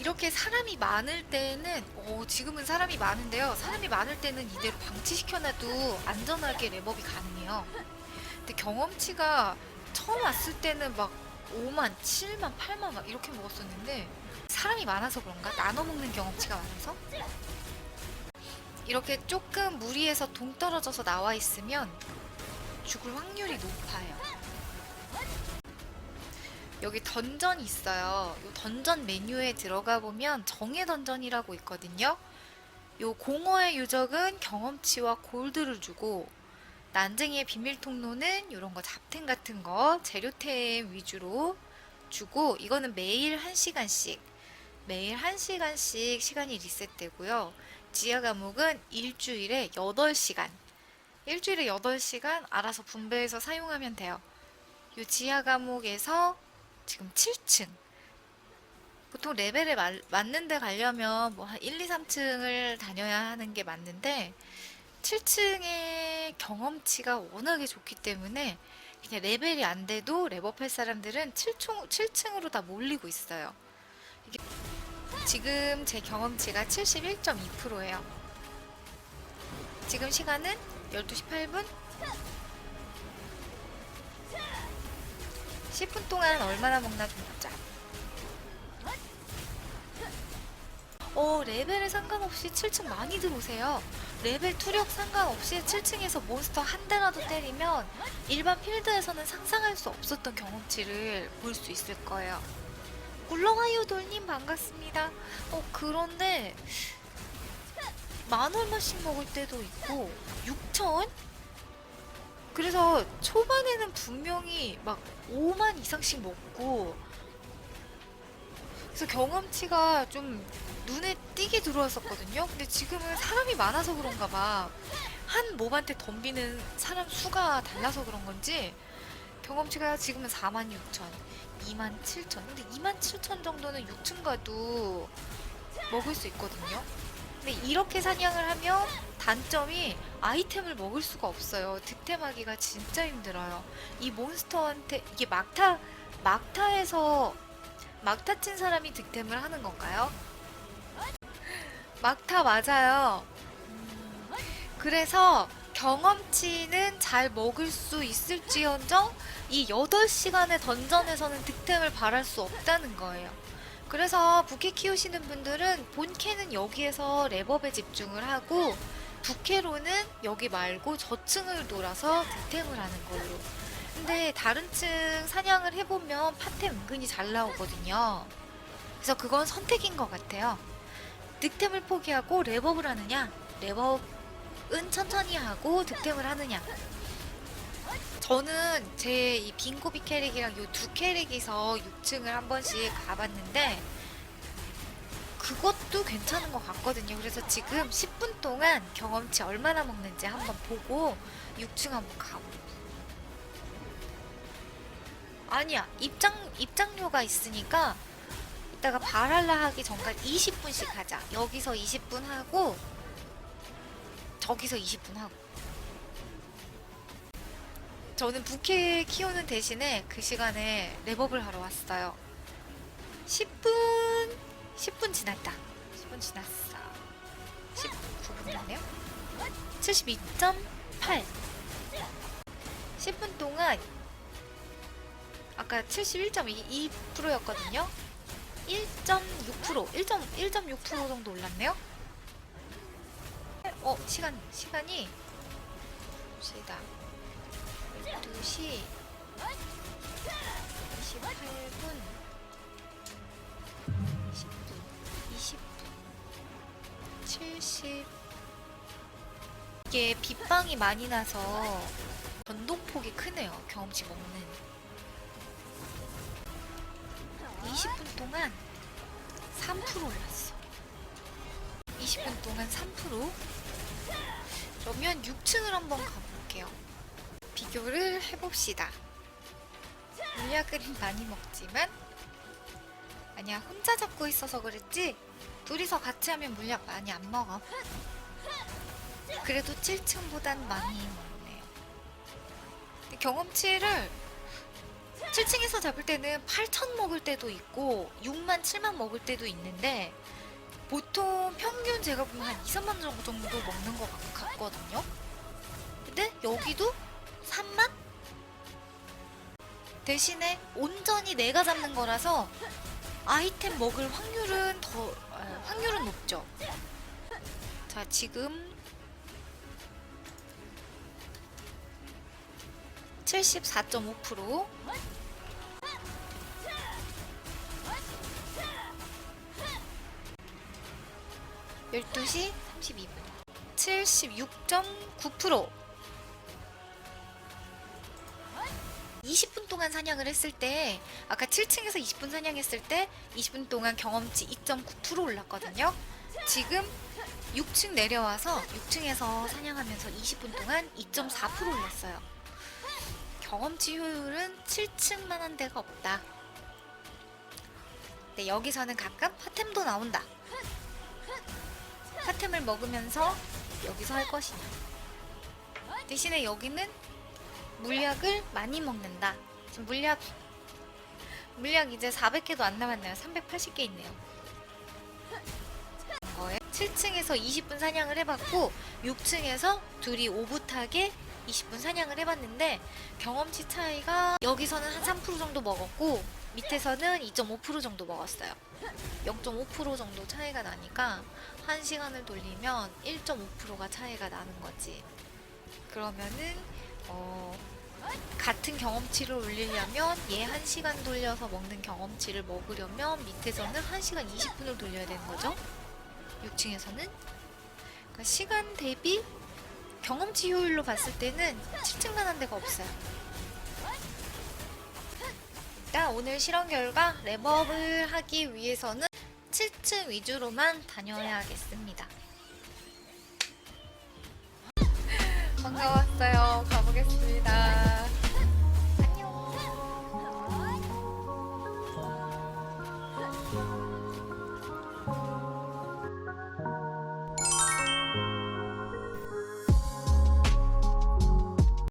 이렇게 사람이 많을 때는 어, 지금은 사람이 많은데요. 사람이 많을 때는 이대로 방치시켜놔도 안전하게 랩업이 가능해요. 근데 경험치가 처음 왔을 때는 막 5만, 7만, 8만 막 이렇게 먹었었는데 사람이 많아서 그런가? 나눠 먹는 경험치가 많아서 이렇게 조금 무리해서 동떨어져서 나와 있으면 죽을 확률이 높아요. 여기 던전이 있어요. 요 던전 메뉴에 들어가 보면 정의 던전이라고 있거든요. 요 공허의 유적은 경험치와 골드를 주고 난쟁이의 비밀 통로는 이런 거 잡템 같은 거 재료템 위주로 주고 이거는 매일 1시간씩 매일 1시간씩 시간이 리셋되고요. 지하 과목은 일주일에 8시간 일주일에 8시간 알아서 분배해서 사용하면 돼요. 요 지하 과목에서 지금 7층 보통 레벨에 말- 맞는 데 가려면 뭐 한 1, 2, 3층을 다녀야 하는 게 맞는데 7층의 경험치가 워낙에 좋기 때문에 그냥 레벨이 안 돼도 랩업할 사람들은 7층, 7층으로 다 몰리고 있어요. 지금 제 경험치가 71.2%예요. 지금 시간은 12시 8분. 10분 동안 얼마나 먹나 좀 보자. 어, 레벨에 상관없이 7층 많이 들어오세요. 레벨 투력 상관없이 7층에서 몬스터 한 대라도 때리면 일반 필드에서는 상상할 수 없었던 경험치를 볼 수 있을 거예요. 올라와요 돌님 반갑습니다. 어 그런데 만 얼마씩 먹을 때도 있고 6천? 그래서 초반에는 분명히 막 5만 이상씩 먹고 그래서 경험치가 좀 눈에 띄게 들어왔었거든요. 근데 지금은 사람이 많아서 그런가 봐. 한 몹한테 덤비는 사람 수가 달라서 그런 건지 경험치가 지금은 4만 6천, 2만 7천. 근데 2만 7천 정도는 6층 가도 먹을 수 있거든요. 근데 이렇게 사냥을 하면 단점이 아이템을 먹을 수가 없어요. 득템하기가 진짜 힘들어요. 이 몬스터한테 이게 막타 막타에서 막타 친 사람이 득템을 하는 건가요? 막타 맞아요. 음, 그래서 경험치는 잘 먹을 수 있을지언정 이 8시간의 던전에서는 득템을 바랄 수 없다는 거예요. 그래서 부캐 키우시는 분들은 본캐는 여기에서 랩업에 집중을 하고 부캐로는 여기 말고 저층을 돌아서 득템을 하는 걸로. 근데 다른 층 사냥을 해보면 파템 은근히 잘 나오거든요. 그래서 그건 선택인 것 같아요. 득템을 포기하고 랩업을 하느냐, 랩업은 천천히 하고 득템을 하느냐. 저는 제 이 빙고비 캐릭이랑 요 두 캐릭이서 6층을 한 번씩 가봤는데 그것도 괜찮은 것 같거든요. 그래서 지금 10분 동안 경험치 얼마나 먹는지 한번 보고 6층 한번 가볼게요. 아니야 입장 입장료가 있으니까 이따가 바랄라 하기 전까지 20분씩 하자 여기서 20분 하고 저기서 20분 하고 저는 부캐 키우는 대신에 그 시간에 랩업을 하러 왔어요 10분 10분 지났다 10분 지났어 19분 됐네요 72.8 10분 동안 아까 71.2%였거든요. 1.6% 1.1.6% 정도 올랐네요. 어 시간 시간이 봅시다. 12시 28분 10분 20분 70 이게 빗방이 많이 나서 변동폭이 크네요. 경험치 먹는 20분 동안 3% 올랐어. 20분 동안 3%? 그러면 6층을 한번 가볼게요. 비교를 해봅시다. 물약은 많이 먹지만 아니야 혼자 잡고 있어서 그랬지 둘이서 같이 하면 물약 많이 안 먹어. 그래도 7층보단 많이. 근데 경험치를 7층에서 잡을 때는 8천 먹을 때도 있고 6만 7만 먹을 때도 있는데 보통 평균 제가 보면 한 2, 3만 정도 먹는 것 같- 같거든요. 근데 여기도 3만? 대신에 온전히 내가 잡는 거라서 아이템 먹을 확률은 더 아, 확률은 높죠. 자 지금 74.5% 12시 32분. 76.9% 20분 동안 사냥을 했을 때 아까 7층에서 20분 사냥했을 때 20분 동안 경험치 2.9% 올랐거든요. 지금 6층 내려와서 6층에서 사냥하면서 20분 동안 2.4% 올랐어요. 경험치 효율은 7층만 한 데가 없다. 근데 여기서는 가끔 핫템도 나온다. 핫템을 먹으면서 여기서 할 것이냐. 대신에 여기는 물약을 많이 먹는다. 지금 물약 물약 이제 400개도 안 남았네요. 380개 있네요. 거에 7층에서 20분 사냥을 해봤고 6층에서 둘이 오붓하게 20분 사냥을 해봤는데 경험치 차이가 여기서는 한 3% 정도 먹었고 밑에서는 2.5% 정도 먹었어요. 0.5% 정도 차이가 나니까 1시간을 돌리면 1.5%가 차이가 나는 거지. 그러면은 어, 같은 경험치를 올리려면 얘 1시간 돌려서 먹는 경험치를 먹으려면 밑에서는 1시간 20분을 돌려야 되는 거죠. 6층에서는 그러니까 시간 대비 경험치 효율로 봤을 때는 7층만 한 데가 없어요. 일단 오늘 실험 결과 랩업을 하기 위해서는 7층 위주로만 다녀야겠습니다. 반가웠어요. 가보겠습니다.